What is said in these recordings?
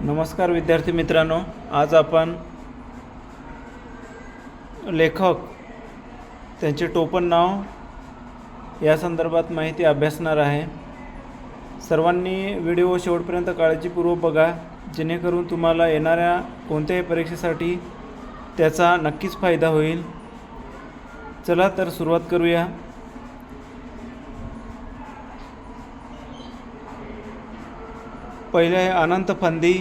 नमस्कार विद्यार्थी मित्रांनो आज आपण लेखक त्यांचे टोपण नाव या संदर्भात माहिती अभ्यासणार आहे. सर्वांनी व्हिडिओ शेवटपर्यंत काळजीपूर्वक बघा जेणेकरून तुम्हाला येणाऱ्या कोणत्याही परीक्षेसाठी त्याचा नक्कीच फायदा होईल. चला तर सुरुवात करूया. पहिले आहे अनंत फंदी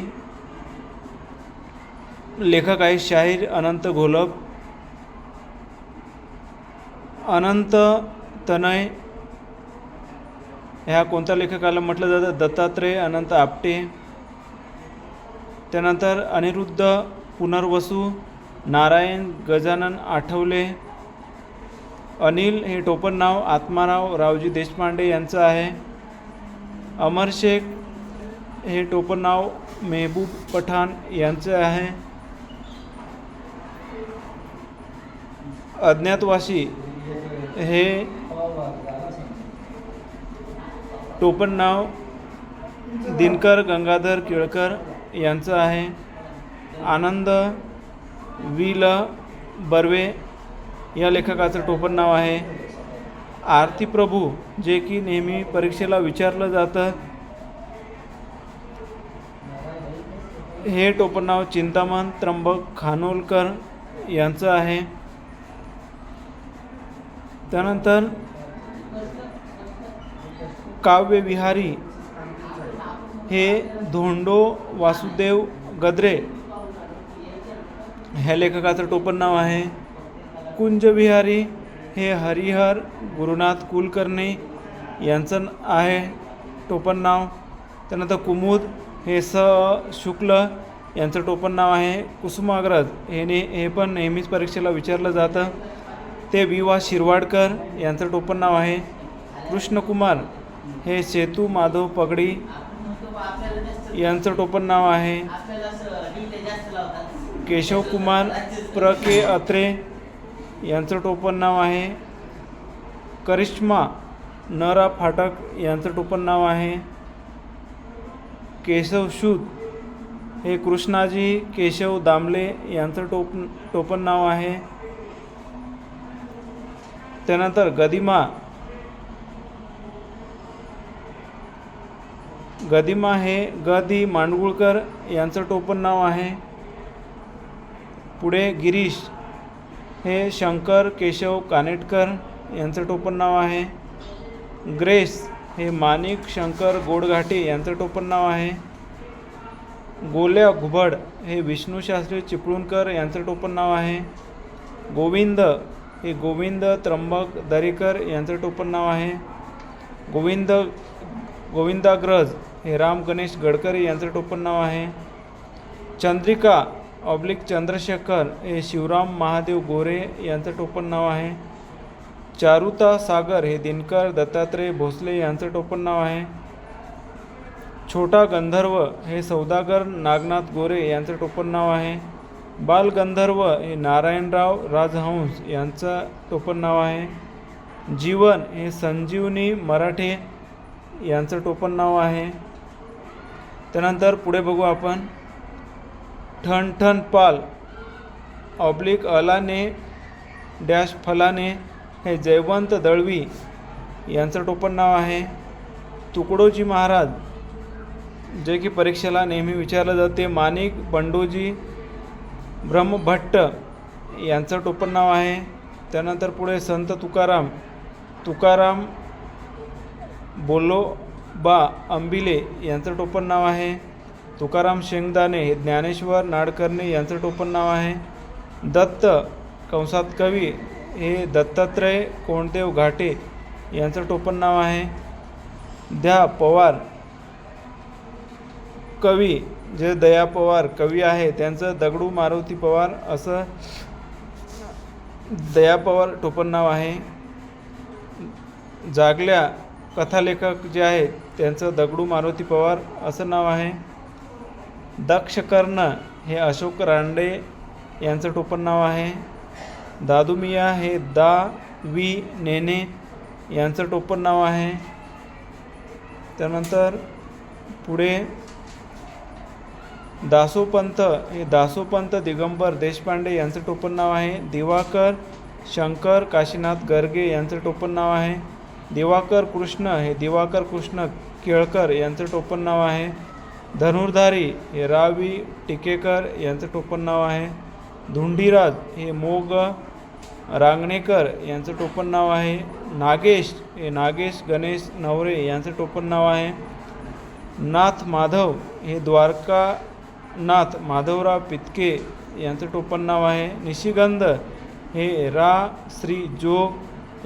लेखक आहे शाहीर अनंत घोलप अनंत तनय ह्या कोणत्या लेखकाला म्हटलं जातं? दत्तात्रेय अनंत आपटे त्यानंतर अनिरुद्ध पुनर्वसू नारायण गजानन आठवले अनिल हे टोपण नाव आत्माराव रावजी देशपांडे यांचं आहे अमर शेख हे टोपण नाव मेहबूब पठाण यांचे आहे. अज्ञातवासी हे टोपण नाव दिनकर गंगाधर केळकर यांचं आहे. आनंद वि ल बर्वे या लेखकाचं टोपण नाव आहे. आरती प्रभू जे की नेहमी परीक्षेला विचारलं जातं हे टोपण नाव चिंतामण त्र्यंबक खानोलकर यांचं आहे. त्यानंतर काव्यविहारी हे धोंडो वासुदेव गद्रे ह्या लेखकाचं टोपण नाव आहे. कुंजविहारी हे हरिहर गुरुनाथ कुलकर्णी यांचं आहे टोपण नाव. त्यानंतर कुमुद हे स शुक्ल यांचं टोपण नाव आहे. कुसुमाग्रज हे ने हे पण नेहमीच परीक्षेला विचारलं जातं. ते वि वा शिरवाडकर यांचं टोपण नाव आहे. कृष्णकुमार हे सेतू माधव पगडी यांचं टोपण नाव आहे. केशवकुमार प्र के अत्रे यांचं टोपण नाव आहे. करिश्मा नरा फाटक यांचं टोपण नाव आहे. केशव शूद हे कृष्णाजी केशव दामले यांचं टोप टोपण नाव आहे. त्यानंतर गदिमा गदिमा हे ग दि मांडगुळकर यांचं टोपण नाव आहे. पुढे गिरीश हे शंकर केशव कानेटकर यांचं टोपण नाव आहे. ग्रेस हे माणिक शंकर गोडघाटे यांचं टोपण नाव आहे. गोल्या घुबड हे विष्णूशास्त्री चिपळूणकर यांचं टोपण नाव आहे. गोविंद हे गोविंद त्र्यंबक दरेकर यांचं टोपण नाव आहे. गोविंद गोविंदाग्रज हे राम गणेश गडकरी यांचं टोपण नाव आहे. चंद्रिका ऑब्लिक चंद्रशेखर हे शिवराम महादेव गोरे यांचं टोपण नाव आहे. चारुता सागर हे दिनकर दत्तात्रय भोसले यांचं टोपण नाव आहे. छोटा गंधर्व हे सौदागर नागनाथ गोरे यांचं टोपण नाव आहे. बालगंधर्व हे नारायणराव राजहंस यांचं टोपण नाव आहे. जीवन हे संजीवनी मराठे यांचं टोपण नाव आहे. त्यानंतर पुढे बघू आपण. ठण ठण पाल ऑब्लिक अलाने डॅश फलाने हे जयवंत दळवी यांचं टोपण नाव आहे. तुकडोजी महाराज जे की परीक्षेला नेहमी विचारलं जाते माणिक बंडोजी ब्रह्मभट्ट यांचं टोपण नाव आहे. त्यानंतर पुढे संत तुकाराम तुकाराम बोलोबा अंबिले यांचं टोपण नाव आहे. तुकाराम शेंगदाणे हे ज्ञानेश्वर नाडकर्णी यांचं टोपण नाव आहे. दत्त कंसात कवी हे दत्तात्रय कोणदेव घाटे यांचं टोपण नाव आहे. द्या पवार कवी जे दया पवार कवी आहे त्यांचं दगडू मारुती पवार असं दया पवार टोपण नाव आहे. जागल्या कथालेखक जे आहेत त्यांचं दगडू मारुती पवार असं नाव आहे. दक्ष कर्ण हे अशोक रांडे यांचं टोपण नाव आहे. दादुमिया हे दा वी नेने यांचं टोपण नाव आहे. त्यानंतर पुढे दासोपंत हे दासोपंत दिगंबर देशपांडे यांचं टोपण नाव आहे. दिवाकर शंकर काशीनाथ गर्गे यांचं टोपण नाव आहे. दिवाकर कृष्ण हे दिवाकर कृष्ण केळकर यांचं टोपण नाव आहे. धनुर्धारी हे रावी टिकेकर यांचं टोपण नाव आहे. धुंडीराज हे मोग रांगणेकर यांचं टोपण नाव आहे. नागेश हे नागेश गणेश नवरे यांचं टोपण नाव आहे. नाथ माधव हे द्वारका नाथ माधवराव पितके यांचं टोपण नाव आहे. निशिगंध हे रा श्री जोग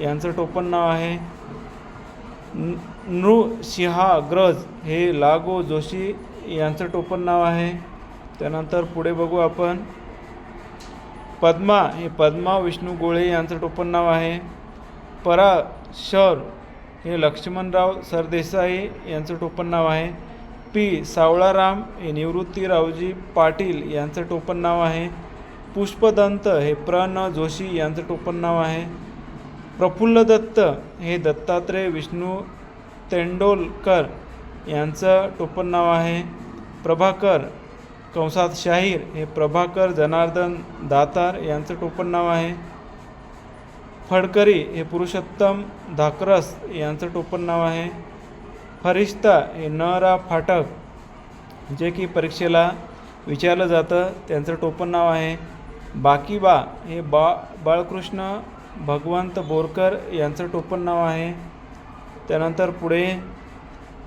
यांचं टोपण नाव आहे. न- नृसिंहाग्रज हे लागो जोशी यांचं टोपण नाव आहे. त्यानंतर पुढे बघू आपण. पद्मा हे पद्मा विष्णू गोळे यांचं टोपण नाव आहे. पराशर हे लक्ष्मणराव सरदेसाई यांचं टोपण नाव आहे. पी सावळाराम हे निवृत्तीरावजी पाटील यांचं टोपण नाव आहे. पुष्पदंत हे प्र न जोशी यांचं टोपण नाव आहे. प्रफुल्ल दत्त हे दत्तात्रय विष्णू तेंडोलकर यांचं टोपण नाव आहे. प्रभाकर कंसात शाहीर हे प्रभाकर जनार्दन दातार यांचं टोपण नाव आहे. फडकरी हे पुरुषोत्तम धाकरस यांचं टोपण नाव आहे. फरिश्ता हे न रा फाटक जे की परीक्षेला विचारलं जातं त्यांचं टोपण नाव आहे. बाकीबा हे बा बाळकृष्ण भगवंत बोरकर यांचं टोपण नाव आहे. त्यानंतर पुढे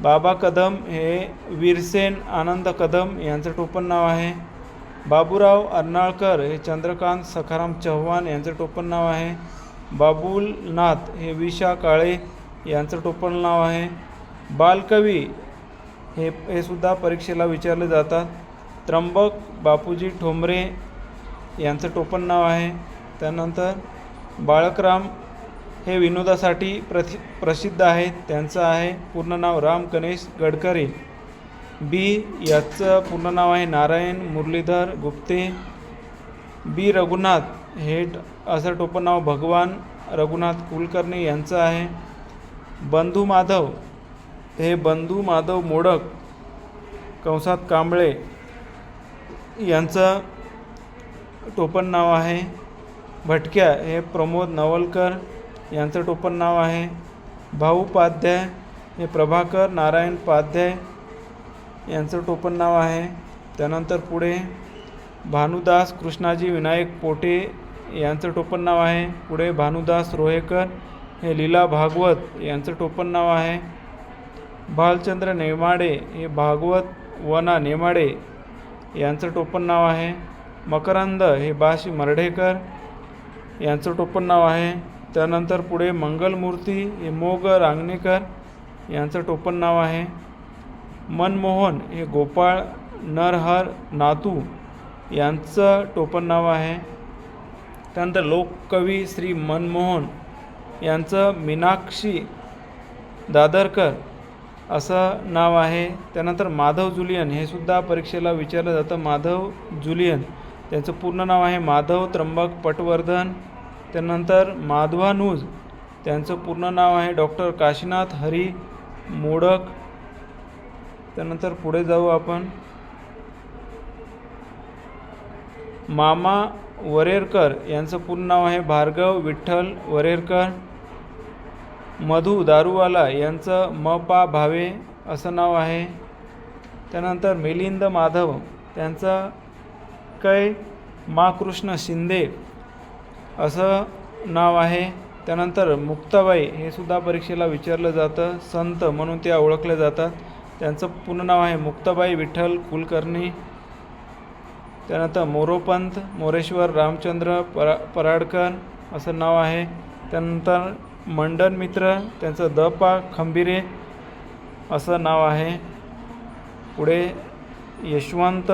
बाबा कदम हे वीरसेन आनंद कदम यांचं टोपण नाव आहे. बाबूराव अर्नाळकर हे चंद्रकांत सखाराम चव्हाण यांचं टोपण नाव आहे. बाबुलनाथ हे विशा काळे यांचं टोपण नाव आहे. बालकवी हे हे सुद्धा परीक्षेला विचारले जातात. त्र्यंबक बापूजी ठोंबरे यांचं टोपण नाव आहे. त्यानंतर बाळकराम हे विनोदासाठी प्रथि प्रसिद्ध आहेत त्यांचं आहे पूर्ण नाव राम गणेश गडकरी. बी याचं पूर्ण नाव आहे नारायण मुरलीधर गुप्ते. बी रघुनाथ हे ट- असं टोपण नाव भगवान रघुनाथ कुलकर्णी यांचं आहे. बंधू माधव हे बंधू माधव मोडक कंसात कांबळे यांचं टोपण नाव आहे. भटक्या हे प्रमोद नवलकर यांचं टोपण नाव आहे. भाऊ पाध्याय हे प्रभाकर नारायण पाध्याय यांचं टोपण नाव आहे. त्यानंतर पुढे भानुदास कृष्णाजी विनायक पोटे यांचं टोपण नाव आहे. पुढे भानुदास रोहेकर हे लीला भागवत यांचं टोपण नाव आहे. भालचंद्र नेमाडे हे भागवत वना नेमाडे यांचं टोपण नाव आहे. मकरंद हे बाशी मर्ढेकर यांचं टोपण नाव आहे. त्यानंतर पुढे मंगलमूर्ती हे मोग रांगणेकर यांचं टोपण नाव आहे. मनमोहन हे गोपाळ नरहर नातू यांचं टोपण नाव आहे. त्यानंतर लोककवी श्री मनमोहन यांचं मीनाक्षी दादरकर असं नाव आहे. त्यानंतर माधव जुलियन हे सुद्धा परीक्षेला विचारलं जातं. माधव जुलियन त्यांचं पूर्ण नाव आहे. माधव त्र्यंबक पटवर्धन त्यानंतर माधवानूज त्यांचं पूर्ण नाव आहे डॉक्टर काशीनाथ हरी मोडक. त्यानंतर पुढे जाऊ आपण. मामा वरेरकर यांचं पूर्ण नाव आहे भार्गव विठ्ठल वरेरकर. मधू दारूवाला यांचं म पा भावे असं नाव आहे. त्यानंतर मिलिंद माधव त्यांचं कै मा कृष्ण शिंदे असं नाव आहे. त्यानंतर मुक्ताबाई हे सुद्धा परीक्षेला विचारलं जातं. संत म्हणून त्या ओळखल्या जातात. त्यांचं पूर्ण नाव आहे मुक्ताबाई विठ्ठल कुलकर्णी. त्यानंतर मोरोपंत मोरेश्वर रामचंद्र परा पराडकर असं नाव आहे. त्यानंतर मंडन मित्र त्यांचं द पा खंबिरे असं नाव आहे. पुढे यशवंत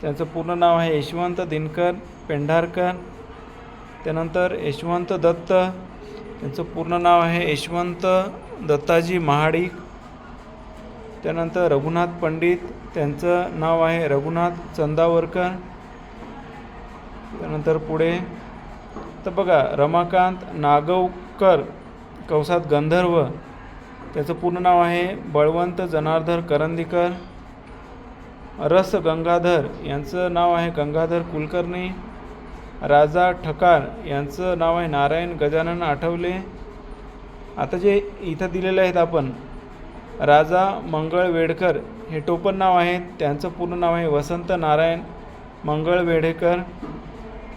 त्यांचं पूर्ण नाव आहे यशवंत दिनकर पेंढारकर. त्यानंतर यशवंत दत्त त्यांचं पूर्ण नाव आहे यशवंत दत्ताजी महाडिक. त्यानंतर रघुनाथ पंडित त्यांचं नाव आहे रघुनाथ चंदावरकर. त्यानंतर पुढे तर बघा रमाकांत नागवकर कवसात गंधर्व त्याचं पूर्ण नाव आहे बळवंत जनार्धर करंदीकर. रस गंगाधर यांचं नाव आहे गंगाधर कुलकर्णी. राजा ठकार यांचं नाव आहे नारायण गजानन आठवले. आता जे इथं दिलेले आहेत आपण राजा मंगळ वेडकर हे टोपण नाव आहे त्यांचं पूर्ण नाव आहे वसंत नारायण मंगळ वेडेकर.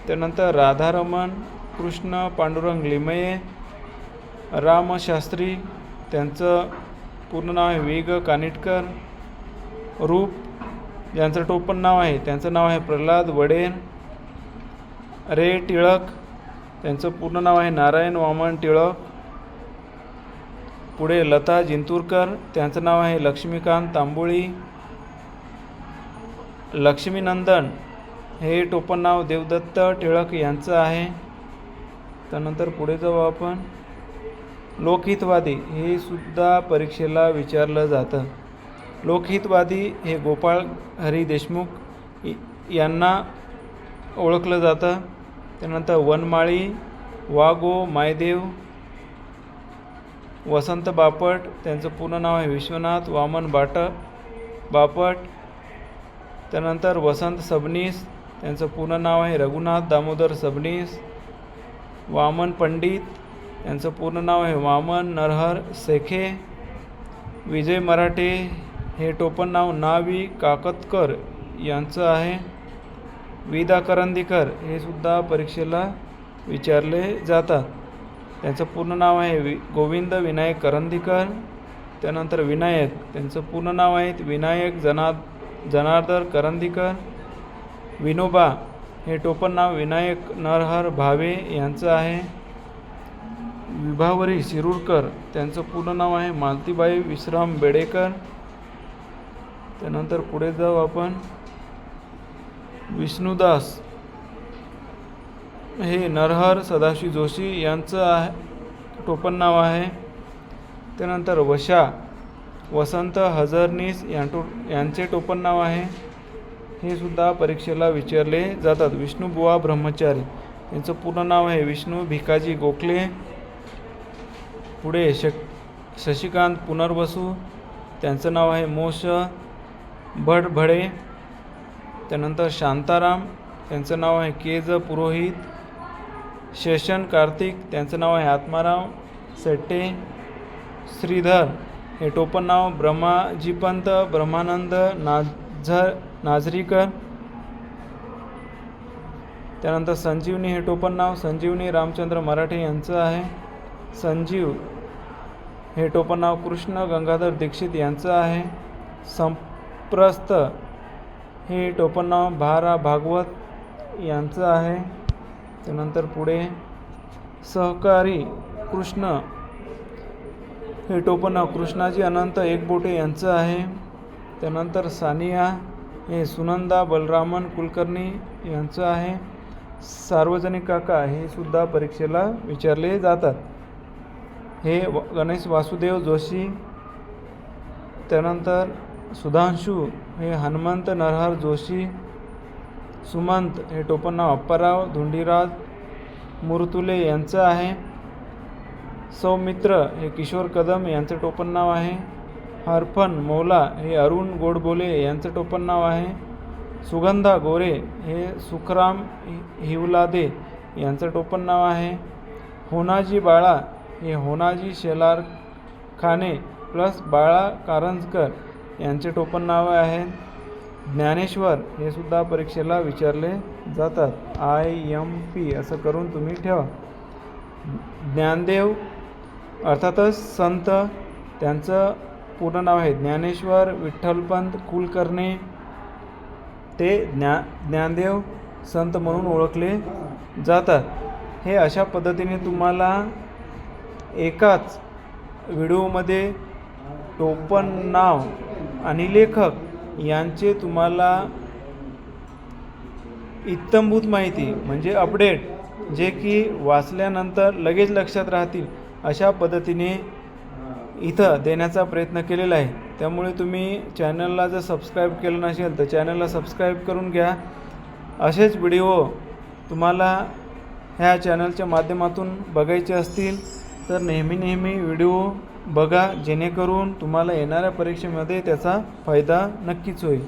त्यानंतर राधारमण कृष्ण पांडुरंग लिमये रामशास्त्री त्यांचं पूर्ण नाव आहे वेग कानिटकर. रूप ज्यांचं टोपण नाव आहे त्यांचं नाव आहे प्रल्हाद वडेन. रे टिळक त्यांचं पूर्ण नाव आहे नारायण वामन टिळक. पुढे लता जिंतूरकर त्यांचं नाव आहे लक्ष्मीकांत तांबोळी. लक्ष्मीनंदन हे टोपण नाव देवदत्त टिळक यांचं आहे. त्यानंतर पुढे जाऊ आपण. लोकहितवादी हे सुद्धा परीक्षेला विचारलं जातं. लोकहितवादी हे गोपाळ हरी देशमुख यांना ओळखलं जातं. त्यानंतर वनमाळी वागो मायदेव वसंत बापट त्यांचं पूर्ण नाव आहे विश्वनाथ वामन बाट बापट. त्यानंतर वसंत सबनीस त्यांचं पूर्ण नाव आहे रघुनाथ दामोदर सबनीस. वामन पंडित यांचं पूर्ण नाव आहे वामन नरहर सेखे. विजय मराठे हे टोपण नाव नावी काकतकर यांचं आहे. विदा करंदीकर हे सुद्धा परीक्षेला विचारले जातात. त्यांचं पूर्ण नाव आहे वि गोविंद विनायक करंदीकर. त्यानंतर विनायक त्यांचं पूर्ण नाव आहेत विनायक जना जनार्दन करंदीकर. विनोबा हे टोपण नाव विनायक नरहर भावे यांचं आहे. विभावरी शिरूरकर त्यांचं पूर्ण नाव आहे मालतीबाई विश्राम बेडेकर. त्यानंतर पुढे जाऊ आपण. विष्णुदास. हे नरहर सदाशिव जोशी यांचं आहे टोपण नाव आहे. त्यानंतर वशा वसंत हजरनीस यांटो टो यांचे टोपण नाव आहे. हे सुद्धा परीक्षेला विचारले जातात. विष्णुबुवा ब्रह्मचारी. यांचं पूर्ण नाव आहे विष्णू भिकाजी गोखले. पुढे शक शशिकांत पुनर्वसू. त्यांचं नाव आहे मोश भडभडे. त्यानंतर शांताराम त्यांचं नाव आहे केज पुरोहित शेषन कार्तिक त्यांचं नाव आहे आत्माराम सेट्टे श्रीधर हे टोपण नाव ब्रह्माजीपंत ब्रह्मानंद नाझर नाझरीकर. त्यानंतर संजीवनी हे टोपण नाव संजीवनी रामचंद्र मराठे यांचं आहे. संजीव हे टोपण नाव कृष्ण गंगाधर दीक्षित यांचं आहे. संप्रस्त हे टोपण नाव भारा भागवत यांचं आहे. त्यानंतर पुढे सहकारी कृष्ण. हे टोपण नाव कृष्णाजी अनंत एकबोटे यांचं आहे. त्यानंतर सानिया. हे सुनंदा बलरामन कुलकर्णी यांचं आहे. सार्वजनिक काका हे सुद्धा परीक्षेला विचारले जातात. हे गणेश वासुदेव जोशी. त्यानंतर सुधांशू. हे हनुमंत नरहर जोशी सुमंत हे टोपण नाव अप्पाराव धुंडीराज मुरतुले यांचं आहे. सौमित्र हे किशोर कदम यांचं टोपण नाव आहे. हरफन मौला हे अरुण गोडबोले यांचं टोपण नाव आहे. सुगंधा गोरे हे सुखराम हिवलादे यांचं टोपण नाव आहे. होनाजी बाळा हे होनाजी शेलार खाने प्लस बाळा कारंजकर यांचे टोपण नाव आहे. ज्ञानेश्वर हे सुद्धा परीक्षेला विचारले जातात. आय एम पी असं करून तुम्ही ठेवा. ज्ञानदेव अर्थातच संत त्यांचं पूर्ण नाव आहे. ज्ञानेश्वर विठ्ठलपंत कुलकर्णी ते ज्ञा ज्ञानदेव संत म्हणून ओळखले जातात. हे अशा पद्धतीने तुम्हाला एकाच व्हिडिओमध्ये टोपण नाव आणि लेखक यांचे तुम्हाला इत्तंभूत माहिती म्हणजे अपडेट जे की वाचल्यानंतर लगेच लक्षात राहतील अशा पद्धतीने इथं देण्याचा प्रयत्न केलेला आहे. त्यामुळे तुम्ही चॅनलला जर सबस्क्राईब केलं नसेल तर चॅनलला सबस्क्राईब करून घ्या. असेच व्हिडिओ तुम्हाला ह्या चॅनलच्या माध्यमातून बघायचे असतील तर नेहमी नेहमी व्हिडिओ बघा जेणेकरून तुम्हाला येणाऱ्या परीक्षेमध्ये त्याचा फायदा नक्कीच होईल.